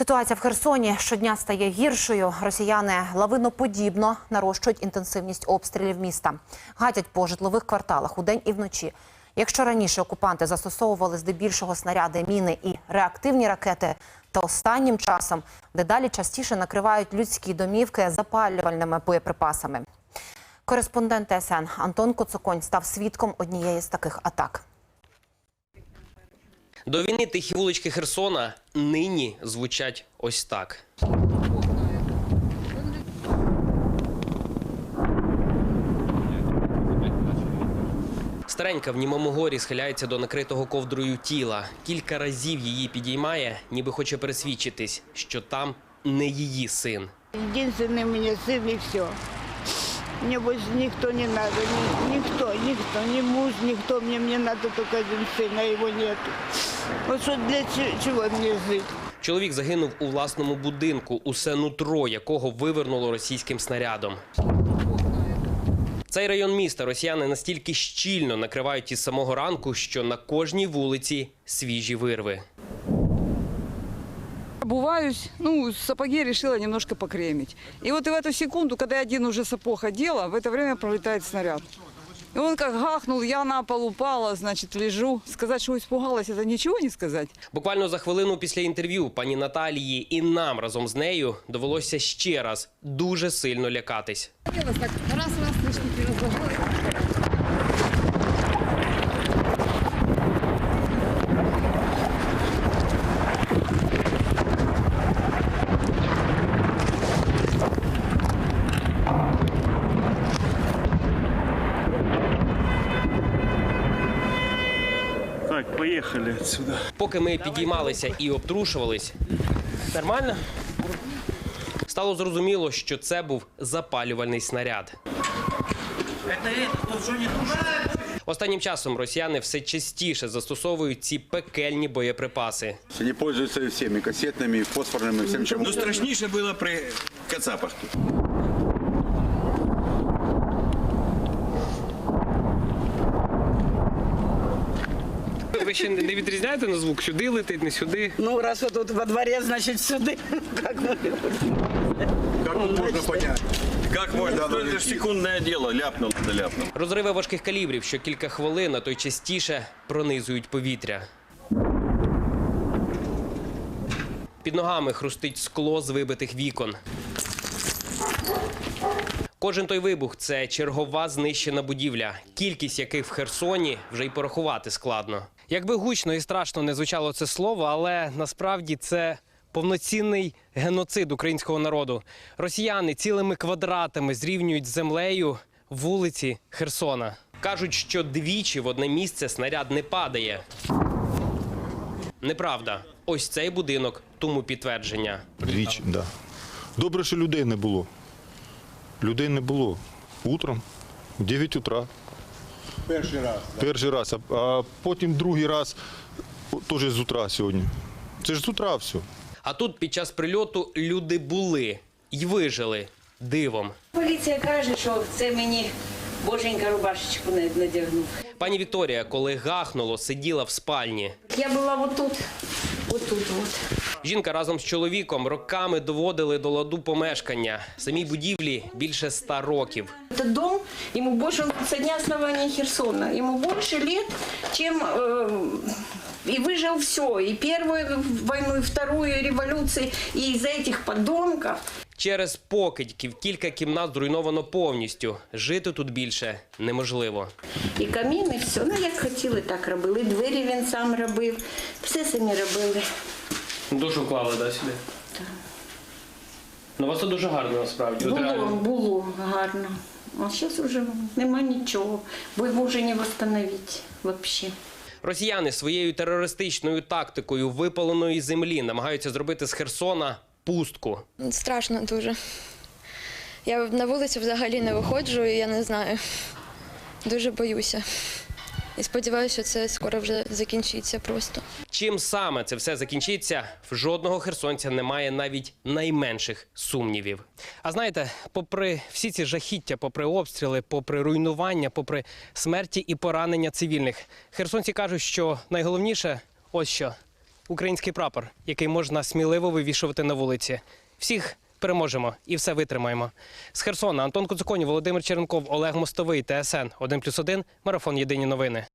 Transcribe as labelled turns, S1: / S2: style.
S1: Ситуація в Херсоні щодня стає гіршою. Росіяни лавиноподібно нарощують інтенсивність обстрілів міста, гатять по житлових кварталах удень і вночі. Якщо раніше окупанти застосовували здебільшого снаряди, міни і реактивні ракети, то останнім часом дедалі частіше накривають людські домівки запалювальними боєприпасами. Кореспондент ТСН Антон Коцоконь став свідком однієї з таких атак.
S2: До війни тихі вулички Херсона нині звучать ось так. Старенька в німому горі схиляється до накритого ковдрою тіла. Кілька разів її підіймає, ніби хоче пересвідчитись, що там не її син.
S3: У меня сын и все. Мне больше никто не надо, ни- никто, никто, ни муж, никто. Мне, мне надо только один сын, а его нет. Вот что для че- чего мне жить?
S2: Чоловік загинув у власному будинку, усе нутро якого вивернуло російським снарядом. Цей район міста росіяни настільки щільно накривають із самого ранку, що на кожній вулиці свіжі вирви
S4: Обуваюсь, ну, сапоги решила немножко покремить. И вот и в эту секунду, когда я один уже сапог одела, в это время пролетает снаряд. И он как гахнул, я на пол упала, значит, лежу. Сказать, что испугалась, это ничего не сказать.
S2: Буквально за хвилину після інтерв'ю пані Наталії і нам разом з нею довелося ще раз дуже сильно лякатись.
S5: Так, Поехали отсюда.
S2: Поки ми підіймалися і обтрушувались, нормально? Стало зрозуміло, що це був запалювальний снаряд. Останнім часом росіяни все частіше застосовують ці пекельні боєприпаси.
S6: Они пользуются всеми кассетными, фосфорными, всем чем
S7: Ну, страшніше було при Кацапах тут.
S2: Ви ще не відрізняєте на звук? Сюди летить, не сюди.
S8: Ну, раз вот тут во дворе, значит, сюда. Как?
S6: Как тут можно понять?
S7: Як можна? Ну,
S6: да,
S7: це ж секундне діло, ляпнув, да ляпнув.
S2: Розриви важких калібрів, що кілька хвилин, а то й частіше пронизують повітря. Під ногами хрустить скло з вибитих вікон. Кожен той вибух це чергова знищена будівля, кількість яких в Херсоні вже й порахувати складно. Якби гучно і страшно не звучало це слово, але насправді це повноцінний геноцид українського народу. Росіяни цілими квадратами зрівнюють з землею вулиці Херсона. Кажуть, що двічі в одне місце снаряд не падає. Неправда. Ось цей будинок тому підтвердження.
S9: Двічі, да. Добре, що людей не було. Людей не було. Утром, в 9 утра.
S6: Перший раз.
S9: Перший раз, а, а потім другий раз теж з утра сьогодні. Це ж з утра все.
S2: А тут під час прильоту люди були й вижили дивом.
S10: Поліція каже, що це мені боженька рубашечку надягнув.
S2: Пані Вікторія, коли гахнуло, сиділа в спальні.
S10: Я була отут, отут, от.
S2: Жінка разом з чоловіком роками доводили до ладу помешкання. Самій будівлі більше ста років.
S10: Этот дом, ему больше, он со дня основания Херсона, ему больше лет, чем э, и выжил все, и первую войну, и вторую, и революции, и из-за этих подонков.
S2: Через покидьків кілька кімнат зруйновано повністю. Жити тут більше неможливо.
S10: І камін, і все. Ну, як хотіли, так робили. І двері він сам робив, все самі робили.
S2: Душу вклали, да, сюди? Так. Ну, у вас тут дуже гарно насправді. От
S10: Було,
S2: реально.
S10: було гарно. А зараз вже нема нічого, бо його вже не встановити взагалі.
S2: Росіяни своєю терористичною тактикою випаленої землі намагаються зробити з Херсона пустку.
S11: Страшно дуже. Я на вулицю взагалі не виходжу, і я не знаю. Дуже боюся. І сподіваюся, що це скоро вже закінчиться просто.
S2: Чим саме це все закінчиться, в жодного херсонця немає навіть найменших сумнівів. А знаєте, попри всі ці жахіття, попри обстріли, попри руйнування, попри смерті і поранення цивільних, херсонці кажуть, що найголовніше ось що український прапор, який можна сміливо вивішувати на вулиці. Всіх переможемо і все витримаємо. З Херсона Антон Куцуконі, Володимир Черенков, Олег Мостовий, ТСН 1+,1, Марафон Єдині новини.